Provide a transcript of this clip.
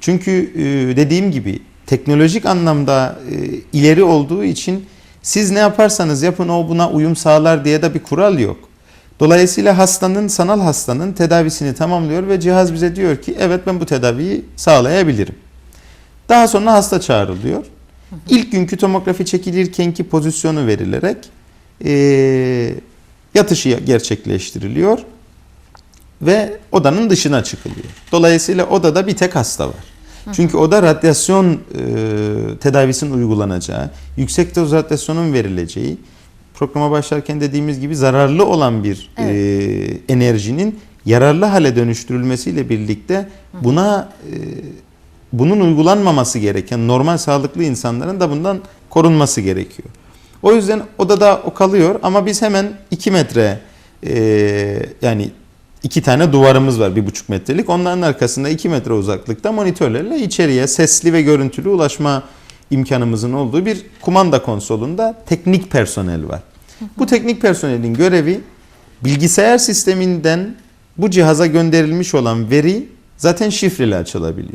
Çünkü e, dediğim gibi teknolojik anlamda e, ileri olduğu için siz ne yaparsanız yapın o buna uyum sağlar diye de bir kural yok. Dolayısıyla hastanın, sanal hastanın tedavisini tamamlıyor ve cihaz bize diyor ki evet ben bu tedaviyi sağlayabilirim. Daha sonra hasta çağrılıyor. İlk günkü tomografi çekilirkenki pozisyonu verilerek eee yatışı gerçekleştiriliyor ve odanın dışına çıkılıyor. Dolayısıyla odada bir tek hasta var. Çünkü oda radyasyon e, tedavisinin uygulanacağı, yüksek doz radyasyonun verileceği, programa başlarken dediğimiz gibi zararlı olan bir e, enerjinin yararlı hale dönüştürülmesiyle birlikte buna e, bunun uygulanmaması gereken normal sağlıklı insanların da bundan korunması gerekiyor. O yüzden odada o kalıyor ama biz hemen 2 metre e, yani iki tane duvarımız var bir buçuk metrelik. Onların arkasında 2 metre uzaklıkta monitörlerle içeriye sesli ve görüntülü ulaşma imkanımızın olduğu bir kumanda konsolunda teknik personel var. Bu teknik personelin görevi bilgisayar sisteminden bu cihaza gönderilmiş olan veri zaten şifreli açılabiliyor.